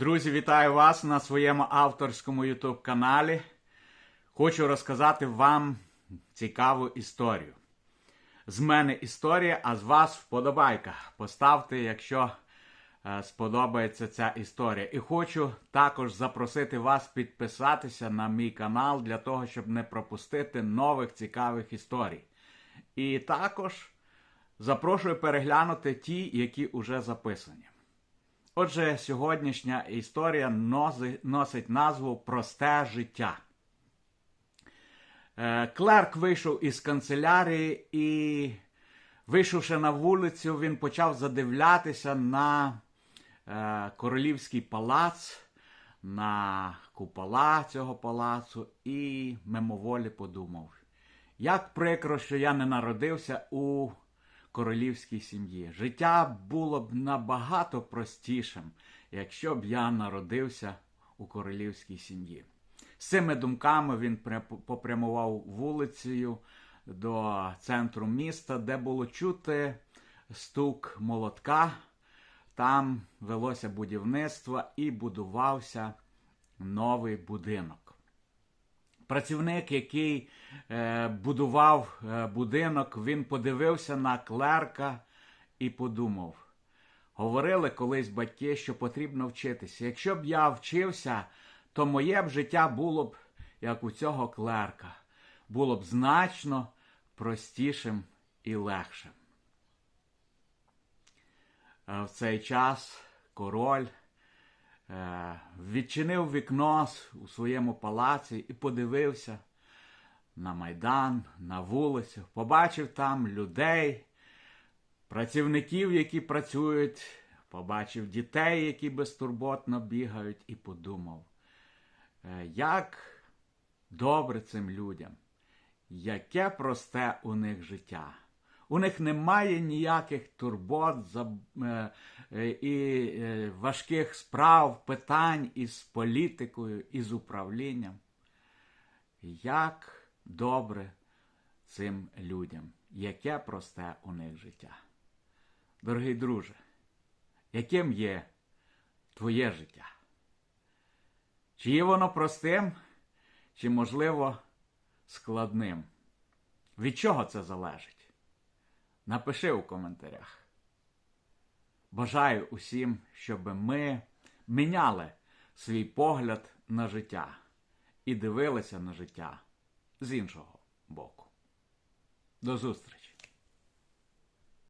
Друзі, вітаю вас на своєму авторському YouTube каналі. Хочу розказати вам цікаву історію. З мене історія, а з вас вподобайка. Поставте, якщо е, сподобається ця історія. І хочу також запросити вас підписатися на мій канал для того, щоб не пропустити нових цікавих історій. І також запрошую переглянути ті, які вже записані. Отже, сьогоднішня історія носить назву Просте життя. Е, Клерк вийшов із канцелярії і, вийшовши на вулицю, він почав задивлятися на е, королівський палац, на купола цього палацу і мимоволі подумав, як прикро, що я не народився у королівській сім'ї. Життя було б набагато простішим, якщо б я народився у королівській сім'ї. З цими думками він попрямував вулицею до центру міста, де було чути стук молотка. Там велося будівництво і будувався новий будинок. Працівник, який е, будував е, будинок, він подивився на клерка і подумав: говорили колись батьки, що потрібно вчитися. Якщо б я вчився, то моє б життя було б як у цього клерка, було б значно простішим і легшим. Е, В цей час король відчинив вікно у своєму палаці і подивився на майдан, на вулицю, побачив там людей, працівників, які працюють, побачив дітей, які безтурботно бігають, і подумав, е, як добре цим людям, яке просте у них життя. У них немає ніяких турбот е, е, і е, важких справ, питань із політикою, із управлінням. Як добре цим людям, яке просте у них життя. Дорогий друже, яким є твоє життя? Чи є воно простим, чи, можливо, складним? Від чого це залежить? Напиши у коментарях. Бажаю усім, щоб ми міняли свій погляд на життя і дивилися на життя з іншого боку. До зустрічі!